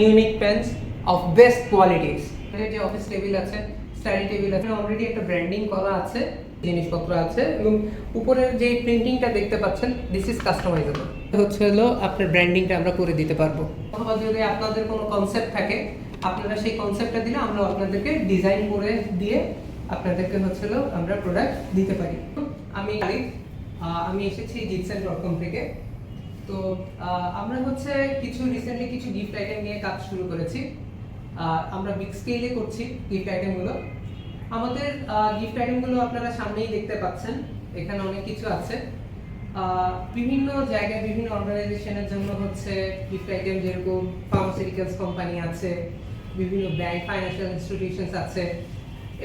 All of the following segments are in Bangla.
Unique pens of best qualities যে অফিস টেবিল আছে স্টাডি টেবিল আছে অলরেডি একটা ব্র্যান্ডিং করা আছে, জিনিসপত্র আছে এবং উপরের যে প্রিন্টিংটা দেখতে পাচ্ছেন দিস ইজ কাস্টমাইজেবল হচ্ছে হলো আপনার ব্র্যান্ডিংটা আমরা করে দিতে পারব। অথবা যদি আপনাদের কোনো কনসেপ্ট থাকে, আপনারা সেই কনসেপ্টটা দিলে আমরা আপনাদেরকে ডিজাইন করে দিয়ে আপনাদেরকে হচ্ছে আমরা প্রোডাক্ট দিতে পারি। আমি আমি এসেছি জিপসেন ডট কম থেকে। তো আমরা হচ্ছে কিছু রিসেন্টলি কিছু গিফট আইটেম নিয়ে কাজ শুরু করেছি। আমরা বিগ স্কেলে করছি গিফট আইটেমগুলো আমাদের গিফট আইটেমগুলো আপনারা সামনেই দেখতে পাচ্ছেন। এখানে অনেক কিছু আছে। বিভিন্ন জায়গায় বিভিন্ন অর্গানাইজেশনের জন্য হচ্ছে গিফট আইটেম যেরকম ফার্মাসিউটিক্যালস কোম্পানি আছে, বিভিন্ন ব্যাংক ফাইন্যান্সিয়াল ইনস্টিটিউশনস আছে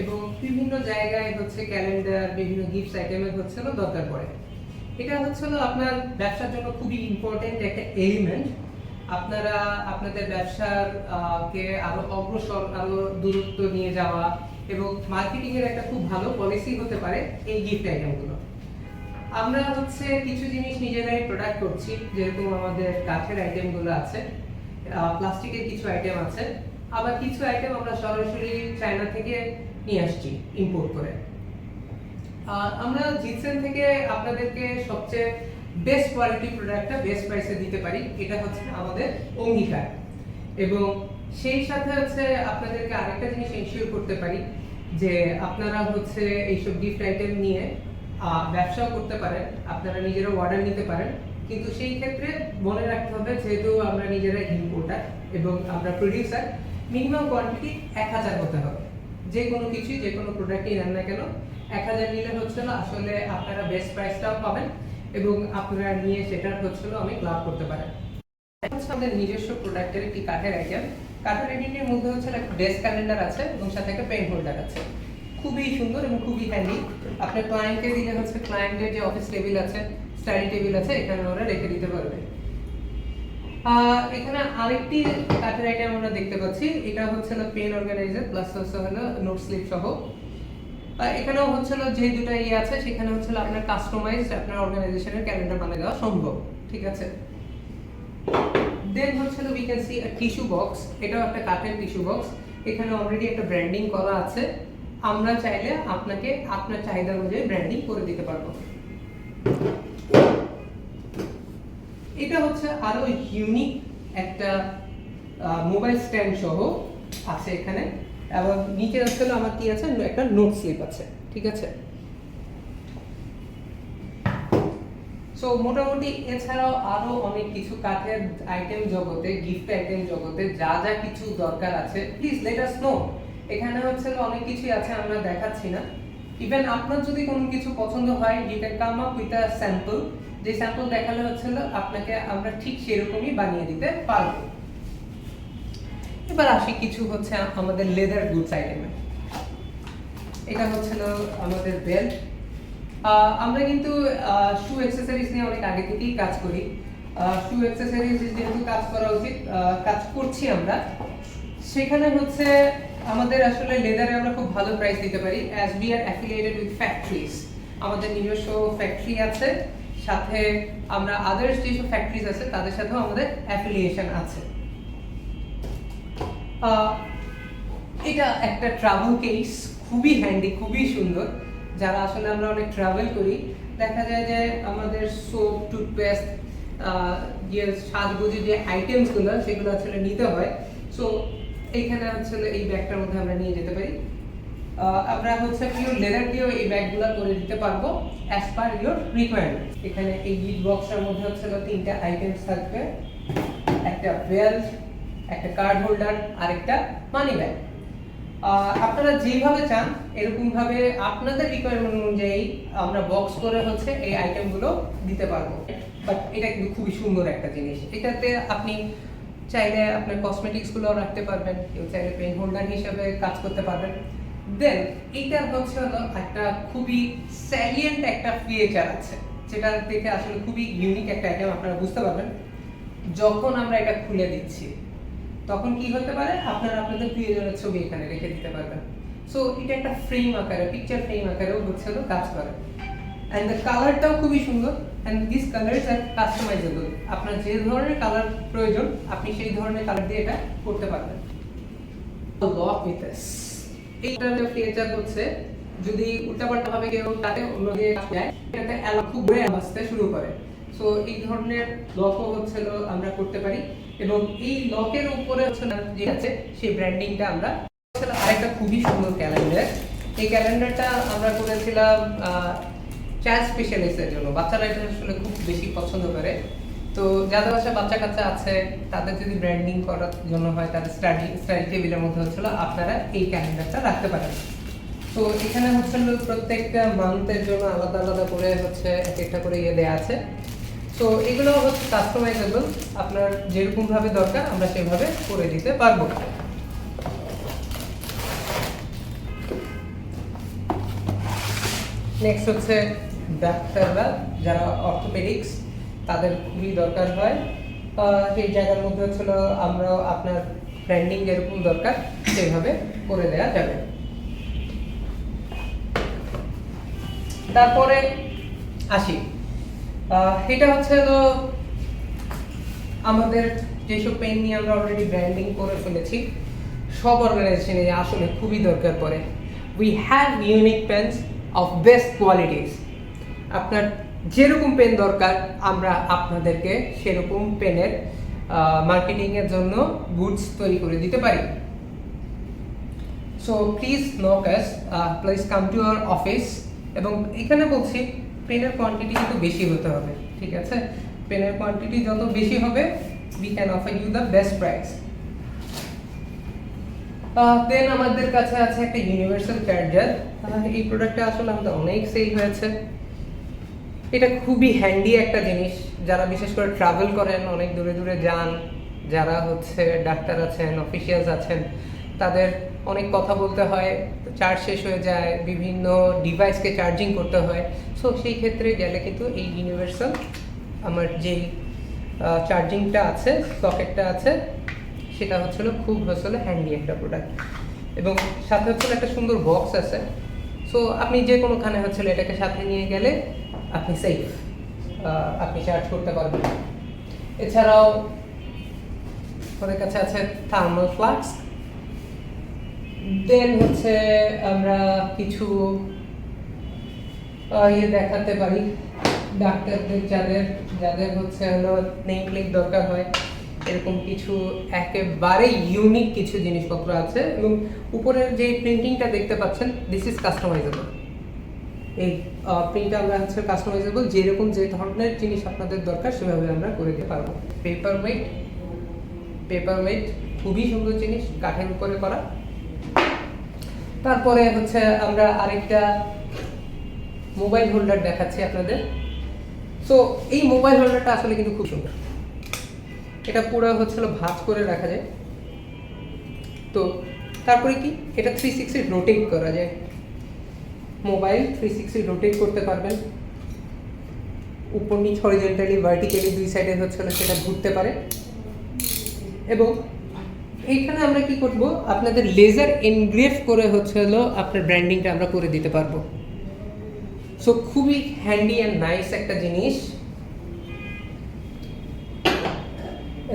এবং বিভিন্ন জায়গায় হচ্ছে ক্যালেন্ডার বিভিন্ন গিফট আইটেমের হচ্ছে দরকার পড়ে। এটা হচ্ছে আপনার ব্যবসার জন্য খুবই ইম্পর্টেন্ট একটা এলিমেন্ট আপনারা আপনাদের ব্যবসার কে আরও অগ্রসর, আরও দূরত্ব নিয়ে যাওয়া এবং মার্কেটিং এর একটা খুব ভালো পলিসি হতে পারে এই গিফট আইটেমগুলো আমরা হচ্ছে কিছু জিনিস নিজেরাই প্রোডাক্ট করছি, যেরকম আমাদের কাঠের আইটেমগুলো আছে প্লাস্টিকের কিছু আইটেম আছে। আবার কিছু আইটেম আমরা সরাসরি চায়না থেকে নিয়ে আসছি ইম্পোর্ট করে। আমরা জিতসেন থেকে আপনাদেরকে সবচেয়ে বেস্ট কোয়ালিটি প্রোডাক্টটা বেস্ট প্রাইসে দিতে পারি। এটা হচ্ছে আমাদের অঙ্গীকার। এবং সেই সাথে হচ্ছে আপনাদেরকে আরেকটা জিনিস এনশিওর করতে পারি যে আপনারা হচ্ছে এইসব গিফট আইটেম নিয়ে ব্যবসাও করতে পারেন, আপনারা নিজেরা অর্ডার নিতে পারেন। কিন্তু সেই ক্ষেত্রে মনে রাখতে হবে যেহেতু আমরা নিজেরা ইম্পোর্টার এবং আমরা প্রডিউসার মিনিমাম কোয়ান্টিটি এক হাজার হতে হবে। যে কোনো কিছুই, যে কোনো প্রোডাক্টই নেন না কেন এক হাজার নিলে হচ্ছে না, আসলে আপনারা বেস্ট প্রাইসটাও পাবেন এবং আপনারা নিয়ে সেটা হচ্ছে না অনেক লাভ করতে পারেন। হচ্ছে আমাদের নিজস্ব প্রোডাক্টের একটি কাঠের আইটেম কাঠের আইটেমটির মধ্যে হচ্ছে একটা ডেস্ক ক্যালেন্ডার আছে এবং সাথে একটা পেন হোল্ডার আছে। খুবই সুন্দর এবং খুবই হ্যান্ডি আপনার ক্লায়েন্টকে দিলে হচ্ছে ক্লায়েন্টের যে অফিস টেবিল আছে স্টাডি টেবিল আছে, এখানে ওরা রেখে দিতে পারবে। এখানে আরেকটি কাঠের আইটেম আমরা দেখতে পাচ্ছি। এটা হচ্ছে হলো পেন অর্গানাইজার প্লাস হচ্ছে হলো নোট স্লিপ সহ। এখানেও হচ্ছে হলো যে দুটো ইয়ে আছে, সেখানে হচ্ছে হলো আপনার কাস্টমাইজড আপনার অর্গানাইজেশনের ক্যালেন্ডার বানিয়ে দেওয়া সম্ভব, ঠিক আছে? দেন হচ্ছে we can see tissue box এটাও একটা কাঠের টিস্যু বক্স এখানে অলরেডি একটা ব্র্যান্ডিং করা আছে। আমরা চাইলে আপনাকে আপনার চাহিদা অনুযায়ী ব্র্যান্ডিং করে দিতে পারব। এটা হচ্ছে আরও ইউনিক একটা মোবাইল স্ট্যান্ড সহ আছে এখানে। এবং নিচে আসলে আমার কি আছে একটা নোট স্লিপ আছে, ঠিক আছে? সো মোটামুটি এছাড়াও আরও অনেক কিছু কাঠের আইটেম জগতে গিফট আইটেম জগতে যা যা কিছু দরকার আছে প্লিজ লেট আস নো এখানে হচ্ছে অনেক কিছুই আছে, আমরা দেখাচ্ছি না। ইভেন আপনার যদি কোনো কিছু পছন্দ হয় you can come up with a sample যে স্যাম্পল দেখালে হচ্ছে আপনাকে আমরা ঠিক সেরকমই বানিয়ে দিতে পারব। এবার আসি কিছু হচ্ছে আমাদের লেদার গুডস আইটেমে এটা হচ্ছিল আমাদের বেল্ট আমরা কিন্তু শু অ্যাক্সেসরিজ নিয়ে অনেক আগে থেকেই কাজ করি। শু অ্যাক্সেসরিজ যেহেতু কাজ করা উচিত কাজ করছি আমরা। সেখানে হচ্ছে আমাদের আসলে লেদারে আমরা খুব ভালো প্রাইস দিতে পারি। As we are affiliated with factories আমাদের নিজস্ব ফ্যাক্টরি আছে। সাথে আমরা আদার্স যেসব ফ্যাক্টরিজ আছে, তাদের সাথেও আমাদের অ্যাফিলিয়েশন আছে। এটা একটা ট্রাভেল কেস খুবই হ্যান্ডি খুবই সুন্দর, যারা আসলে আমরা অনেক ট্রাভেল করি। দেখা যায় যে আমাদের সোপ টুথপেস্ট যে সাজগোজে যে আইটেমসগুলো সেগুলো আসলে নিতে হয়। সো এইখানে হচ্ছে এই ব্যাগটার মধ্যে আমরা নিয়ে যেতে পারি। আমরা হচ্ছে পিওর লেদার দিয়েও এই ব্যাগগুলো করে দিতে পারব অ্যাজ পার ইউর রিকোয়ারমেন্ট এখানে এই গিট বক্সটার মধ্যে হচ্ছে তিনটা আইটেমস থাকবে। একটা বেল্ট একটা কার্ড হোল্ডার আর একটা মানি ব্যাগ আপনারা যেভাবে চান এরকম ভাবে আপনাদের রিকোয়ারমেন্ট অনুযায়ী আমরা বক্স করে হচ্ছে এই আইটেমগুলো দিতে পারব। বাট এটা কিন্তু খুবই সুন্দর একটা জিনিস। এটাতে আপনি চাইলে আপনার কসমেটিক্সগুলো রাখতে পারবেন, কেউ চাইলে পেন হোল্ডার হিসেবে কাজ করতে পারবেন। দেন এইটার হচ্ছে হলো একটা খুবই স্যালিয়েন্ট একটা ফিচার আছে, যেটা দেখে আসলে খুবই ইউনিক একটা আইটেম আপনারা বুঝতে পারবেন। যখন আমরা এটা খুলে দিচ্ছি তখন কি হতে পারে? আপনারা আপনাদের প্রিয়জনের ছবি এখানে রেখে দিতে পারবেন। সো এটা একটা ফ্রেম আকারে পিকচার ফ্রেম আকারেও হচ্ছে হলো কাজ করে। অ্যান্ড দ্য কালারটাও খুবই সুন্দর। And this colours are customisable আপনার যে ধরনের কালার প্রয়োজন, আপনি সেই ধরনের কালার দিয়ে এটা করতে পারবেন। লক এস এইটার ফিচার হচ্ছে যদি উল্টাপাল্টা ভাবে কেউ তাতে অন্য দিয়ে যায় এটাতে অ্যালা খুব ঘুরে আসতে শুরু করে। সো এই ধরনের লকও হচ্ছে আমরা করতে পারি। এবং এই লকের উপরে হচ্ছে যে আছে, সেই ব্র্যান্ডিংটা আমরা আরেকটা খুবই সুন্দর ক্যালেন্ডার এই ক্যালেন্ডারটা আমরা করেছিলাম চাইল্ড স্পেশালিস্টের জন্য। বাচ্চারা এটা আসলে খুব বেশি পছন্দ করে। তো যাদের বাসায় বাচ্চা কাচ্চা আছে, তাদের যদি ব্র্যান্ডিং করার জন্য হয়, তাদের স্টাডি স্টাডি টেবিলের মধ্যে হচ্ছিল, আপনারা এই ক্যালেন্ডারটা রাখতে পারেন। তো এখানে হচ্ছে হলো প্রত্যেকটা মান্থের জন্য আলাদা আলাদা করে হচ্ছে এক একটা করে ইয়ে দেওয়া আছে। তো এগুলো হচ্ছে কাস্টমাইজেবল আপনার যেরকম ভাবে দরকার আমরা সেভাবে করে দিতে পারব। নেক্সট হচ্ছে ডাক্তাররা যারা অর্থোপেডিক্স তাদের খুবই দরকার হয়। সেই জায়গার মধ্যে হচ্ছিল আমরা আপনার ব্র্যান্ডিং যেরকম দরকার সেইভাবে করে দেওয়া যাবে। তারপরে আসি। এটা হচ্ছে হলো আমাদের যেসব পেন নিয়ে আমরা অলরেডি ব্র্যান্ডিং করে ফেলেছি, সব অর্গানাইজেশনে আসলে খুবই দরকার পড়ে। We have unique pens of best qualities আপনার যেরকম পেন দরকার, আমরা আপনাদেরকে সেরকম পেনের মার্কেটিংয়ের জন্য গুডস তৈরি করে দিতে পারি। So please knock us please come to our office এবং এখানে বলছি পেনের কোয়ান্টিটি কিন্তু বেশি হতে হবে, ঠিক আছে? পেনের কোয়ান্টিটি যত বেশি হবে we can offer you the best price then আমাদের কাছে আছে একটা ইউনিভার্সাল চার্জার এই প্রোডাক্টটা আসলে আমাদের অনেক সেল হয়েছে। এটা খুবই হ্যান্ডি একটা জিনিস। যারা বিশেষ করে ট্রাভেল করেন, অনেক দূরে দূরে যান, যারা হচ্ছে ডাক্তার আছেন অফিসিয়ালস আছেন, তাদের অনেক কথা বলতে হয় চার্জ শেষ হয়ে যায়, বিভিন্ন ডিভাইসকে চার্জিং করতে হয়। সো সেই ক্ষেত্রে গেলে কিন্তু এই ইউনিভার্সাল আমার যেই চার্জিংটা আছে সকেটটা আছে, সেটা হচ্ছিল খুব হচ্ছিল হ্যান্ডি একটা প্রোডাক্ট এবং সাথে হচ্ছিল একটা সুন্দর বক্স আছে। সো আপনি যে কোনোখানে হচ্ছিল এটাকে সাথে নিয়ে গেলে আপনি সেফ আপনি চার্জ করতে পারবেন। এছাড়াও, আমাদের কাছে আছে থার্মাল ফ্লাক্স দেন হচ্ছে আমরা কিছু ইয়ে দেখাতে পারি। ডাক্তারদের যাদের যাদের হচ্ছে হলো নেম দরকার হয়, এরকম কিছু একেবারে ইউনিক কিছু জিনিসপত্র আছে এবং উপরের যে প্রিন্টিংটা দেখতে পাচ্ছেন দিস ইজ কাস্টমাইজেবল এই প্রিন্টটা আমরা হচ্ছে কাস্টমাইজেবল যেরকম যে ধরনের জিনিস আপনাদের দরকার, সেভাবে আমরা করে দিতে পারব। পেপার ওয়েট পেপার ওয়েট খুবই সুন্দর জিনিস, কাঠের উপরে করা। তারপরে হচ্ছে আমরা আরেকটা মোবাইল হোল্ডার দেখাচ্ছি আপনাদের। সো এই মোবাইল হোল্ডারটা আসলে কিন্তু খুব সুন্দর। এটা পুরো হচ্ছিল ভাঁজ করে রাখা যায়। তো, তারপরে কি? এটা থ্রি সিক্সটি রোটেট করা যায়। মোবাইল থ্রি সিক্সটি রোটেট করতে পারবেন। উপর নিচ হরিজেন্টালি ভার্টিক্যালি দুই সাইডে হচ্ছিল সেটা ঘুরতে পারে। এবং এইখানে আমরা কি করব? আপনাদের লেজার এনগ্রেভ করে হচ্ছে হলো আপনার ব্র্যান্ডিংটা আমরা করে দিতে পারব। সো খুবই হ্যান্ডি অ্যান্ড নাইস একটা জিনিস।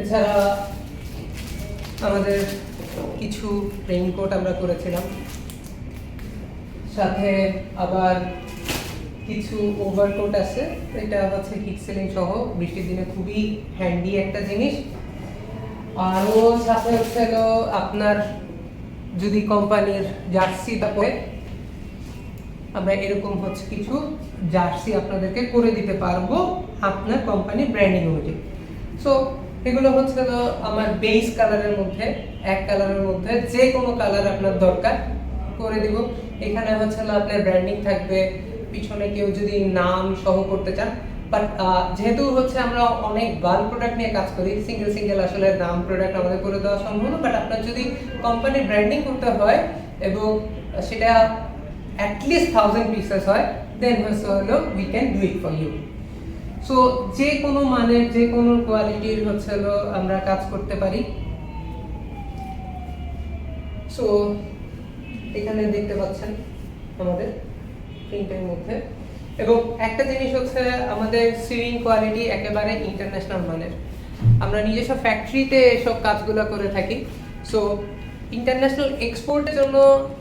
এছাড়া আমাদের কিছু রেইনকোট আমরা করেছিলাম। সাথে আবার কিছু ওভারকোট আছে। এটা হচ্ছে হিট সিলিং সহ। বৃষ্টির দিনে খুবই হ্যান্ডি একটা জিনিস। আরও সাথে হচ্ছে আপনার যদি কোম্পানির জার্সি তারপরে আমরা এরকম হচ্ছে কিছু জার্সি আপনাদেরকে করে দিতে পারব আপনার কোম্পানির ব্র্যান্ডিং অনুযায়ী। সো এগুলো হচ্ছে হলো আমার বেস কালারের মধ্যে, এক কালারের মধ্যে যে কোনো কালার আপনার দরকার, করে দিব। এখানে হচ্ছে আপনার ব্র্যান্ডিং থাকবে। পিছনে কেউ যদি নাম সহ করতে চান বাট যেহেতু হচ্ছে আমরা অনেক বাল্ক প্রোডাক্ট নিয়ে কাজ করি সিঙ্গেল সিঙ্গেল আসলে নাম প্রোডাক্ট আমাদের করে দেওয়া সম্ভব না বাট আপনার যদি কোম্পানির ব্র্যান্ডিং করতে হয় এবং সেটা অ্যাটলিস্ট থাউজেন্ড পিসেস হয় দেন হচ্ছে হলো we can do it for you so যে কোনো মানের, যে কোনো কোয়ালিটির হচ্ছে হলো আমরা কাজ করতে পারি। সো এখানে দেখতে পাচ্ছেন আমাদের প্রিন্টের মধ্যে। এবং একটা জিনিস হচ্ছে আমাদের সিলিং কোয়ালিটি একেবারে ইন্টারন্যাশনাল মানের। আমরা নিজস্ব ফ্যাক্টরিতে এসব কাজগুলো করে থাকি। সো ইন্টারন্যাশনাল এক্সপোর্টের জন্য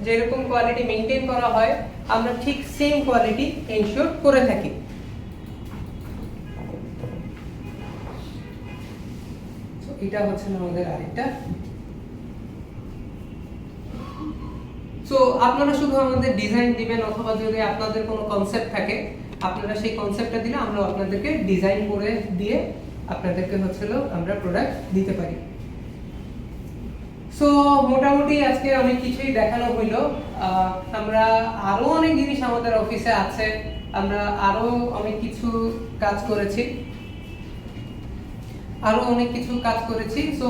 যেরকম কোয়ালিটি মেনটেন করা হয়, আমরা ঠিক সেম কোয়ালিটি এনশিওর করে থাকি। এটা হচ্ছে আমাদের আরেকটা সো আপনারা শুধু আমাদের ডিজাইন দিবেন অথবা যদি আপনাদের কোনো কনসেপ্ট থাকে, আপনারা সেই কনসেপ্টটা দিলে আমরা আপনাদেরকে ডিজাইন করে দিয়ে আপনাদেরকে হচ্ছিল আমরা প্রোডাক্ট দিতে পারি। সো মোটামুটি আজকে অনেক কিছুই দেখানো হইল। আমরা আরও অনেক জিনিস আমাদের অফিসে আছে। আমরা আরও অনেক কিছু কাজ করেছি। আরও অনেক কিছু কাজ করেছি। সো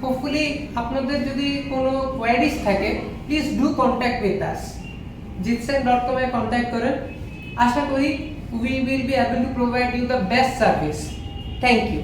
হোপফুলি আপনাদের যদি কোনো কোয়ারিজ থাকে please do contact with us জিতসেন dot কমে কন্ট্যাক্ট করেন আশা করি we will be able to provide you the best service thank you